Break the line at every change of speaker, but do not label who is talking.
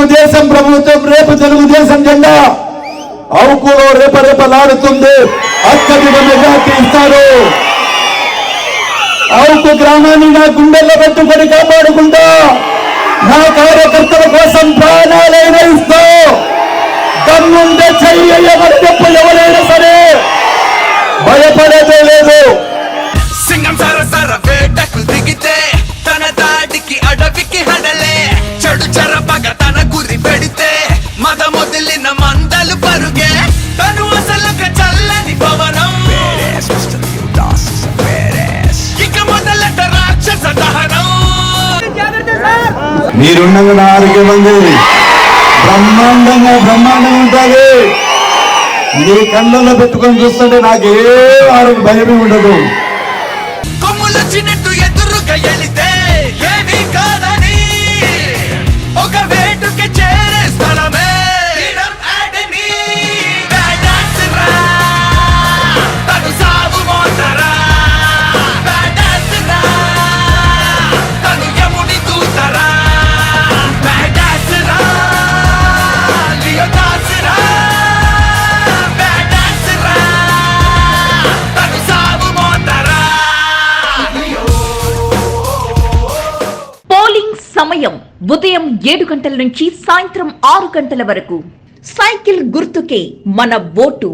తెలుగుదేశం ప్రభుత్వం రేపు తెలుగుదేశం జెండా. అవుకులో రేపరేపలాడుతుంది అత్యధిక మెజార్టీ ఇస్తారు. అవుకు గ్రామాన్ని నా గుండెల్లో పెట్టుకొని కాపాడుకుంటా. నా కార్యకర్తల కోసం ప్రాణాలైన ఇస్తూ. దమ్ముంటే చెయ్యి ఎవరు చెప్పు ఎవరైనా సరే. మీరుండగా నా ఆరోగ్యం ఉంది బ్రహ్మాండంగా బ్రహ్మాండంగా ఉంటుంది మీ కళ్ళల్లో పెట్టుకొని చూస్తుంటే నాకే ఆరోగ్య భయమే ఉండదు.
కొమ్ములొచ్చినట్టు ఎదురుగా ఎళితే
సమయం ఉదయం ఏడు గంటల నుంచి సాయంత్రం ఆరు గంటల వరకు. సైకిల్ గుర్తుకే మన ఓటు.